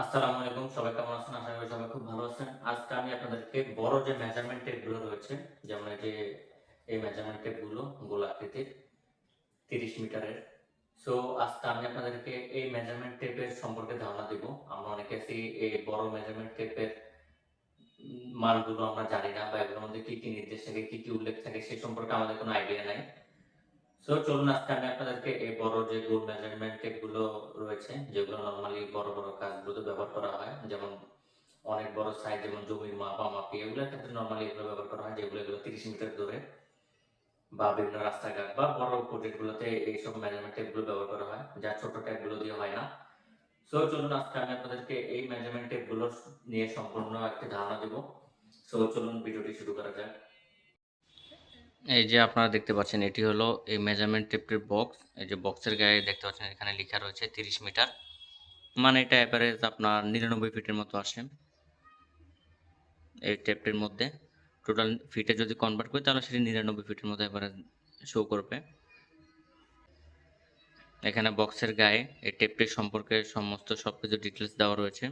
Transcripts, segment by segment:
আসসালামু আলাইকুম, সবাই কেমন আছেন? আশা করি সবাই খুব ভালো আছেন। আজকে আমি আপনাদেরকে বড় যে মেজারমেন্ট টেপগুলো রয়েছে, যেমন এই যে এই মেজারমেন্ট টেপগুলো গোল আকৃতির, তিরিশ মিটারের। সো আজকে আমি আপনাদেরকে এই মেজারমেন্ট টেপের সম্পর্কে ধারণা দিব। আমরা অনেকে আছি এই বড় মেজারমেন্ট টেপের মানগুলো আমরা জানি না বা এগুলোর মধ্যে কি কি নির্দেশ থাকে, কি কি উল্লেখ থাকে, সে সম্পর্কে আমাদের কোনো আইডিয়া নাই। সো চলুন আজকে আমি আপনাদেরকে এই বড় যে গোল মেজারমেন্ট টেপগুলো রয়েছে, যেগুলো নর্মালি বড় বড় কাজগুলোতে ব্যবহার করা হয়, যেমন অনেক বড় সাইজ যেমন জমির মাপা মাপি এগুলোর ক্ষেত্রে নর্মালি এগুলো ব্যবহার করা হয়, যেগুলো এগুলো তিরিশ মিটার দূরে বা বিভিন্ন রাস্তাঘাট বা বড় প্রজেক্টগুলোতে এইসব মেজারমেন্ট টেপগুলো ব্যবহার করা হয়, যা ছোট ট্যাপগুলো দিয়ে হয় না। সো চলুন আজকে আমি আপনাদেরকে এই মেজারমেন্ট টেপগুলো নিয়ে সম্পূর্ণ একটা ধারণা দেবো। সো চলুন ভিডিওটি শুরু করা যাক। এই যে আপনারা দেখতে পাচ্ছেন, এটি হলো এই মেজারমেন্ট টেপটির বক্স এই যে বক্সের গায়ে দেখতে পাচ্ছেন, এখানে লেখা রয়েছে তিরিশ মিটার। মানে এটা অ্যাভারেজ আপনার নিরানব্বই ফিটের মতো আসে এই টেপটির মধ্যে। টোটাল ফিটে যদি কনভার্ট করি, তাহলে সেটি নিরানব্বই ফিটের মতো অ্যাভারেজ শো করবে। এখানে বক্সের গায়ে এই টেপটির সম্পর্কে সমস্ত সব কিছু ডিটেলস দেওয়া রয়েছে।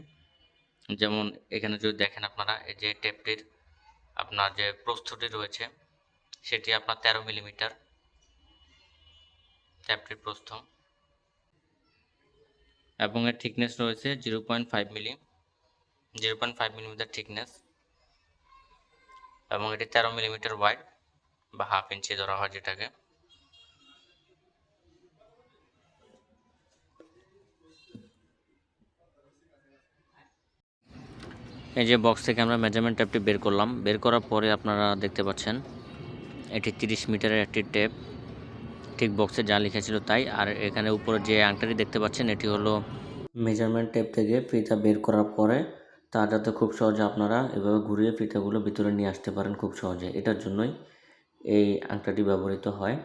যেমন এখানে যদি দেখেন আপনারা, এই যে টেপটির আপনার যে প্রস্থটি রয়েছে সেটি আপনার তেরো মিলিমিটার ট্যাপটির প্রস্থ। এবং এর থিকনেস রয়েছে zero point five milli zero point five millimetre thickness এবং এটি তেরো মিলিমিটার ওয়াইড বা হাফ ইঞ্চি ধরা হয় যেটাকে। এই যে বক্স থেকে আমরা মেজারমেন্ট ট্যাপটি বের করলাম, বের করার পরে আপনারা দেখতে পাচ্ছেন এটি তিরিশ মিটারের একটি টেপ। ঠিক বক্সে যা লেখা ছিল তাই। আর এখানে উপরে যে আংটাটি দেখতে পাচ্ছেন, এটি হলো মেজারমেন্ট টেপ থেকে ফিতা বের করার পরে তা যাতে খুব সহজে আপনারা এভাবে ঘুরিয়ে ফিতাগুলো ভিতরে নিয়ে আসতে পারেন খুব সহজে। এটার জন্যই এই আংটাটি ব্যবহৃত হয়।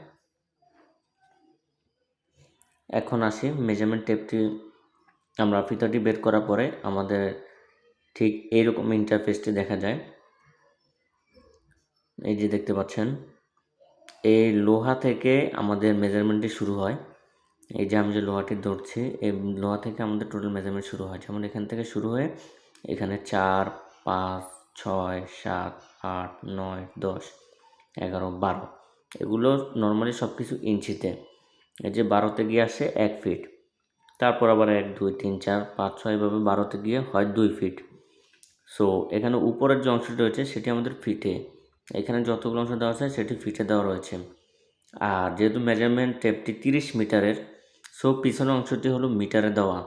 এখন আসি মেজারমেন্ট টেপটি, আমরা ফিতাটি বের করার পরে আমাদের ঠিক এইরকম ইন্টারফেসটি দেখা যায়। এই যে দেখতে পাচ্ছেন এই লোহা থেকে আমাদের মেজারমেন্টটি শুরু হয়। এই যে আমি যে লোহাটি ধরছি, এই লোহা থেকে আমাদের টোটাল মেজারমেন্ট শুরু হয়। যেমন এখান থেকে শুরু হয়ে এখানে চার, পাঁচ, ছয়, সাত, আট, নয়, দশ, এগারো, বারো। এগুলো নর্মালি সব কিছু ইঞ্চিতে। এই যে বারোতে গিয়ে আসে এক ফিট তারপর আবার এক, দুই, তিন, চার, পাঁচ, ছয় এভাবে বারোতে গিয়ে হয় দুই ফিট সো এখানে উপরের যে অংশটি রয়েছে, সেটি আমাদের ফিটে এখানে যতগুলো অংশ দেওয়া আছে সেটি ফিটে দেওয়া রয়েছে। আর যেহেতু মেজারমেন্ট টেপটি তিরিশ মিটারের সো পিছনের অংশটি হলো মিটারে দেওয়া।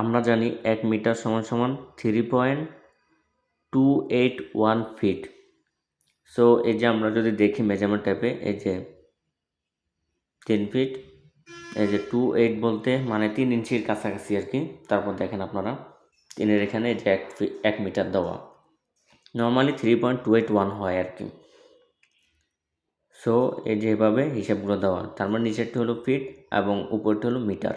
আমরা জানি এক মিটার সমান সমান three point two eight one feet so এই যে আমরা যদি দেখি মেজারমেন্ট ট্যাপে এই যে তিন ফিট এই যে টু এইট বলতে মানে তিন ইঞ্চির কাছাকাছি আর কি। তারপর দেখেন আপনারা, তিনের এখানে এই যে এক এক মিটার দেওয়া। Normally three point two eight one হয় আর কি। সো এই যেভাবে হিসেবগুলো দেওয়া, তার মানে নিচেরটি হলো ফিট এবং উপরটি হলো মিটার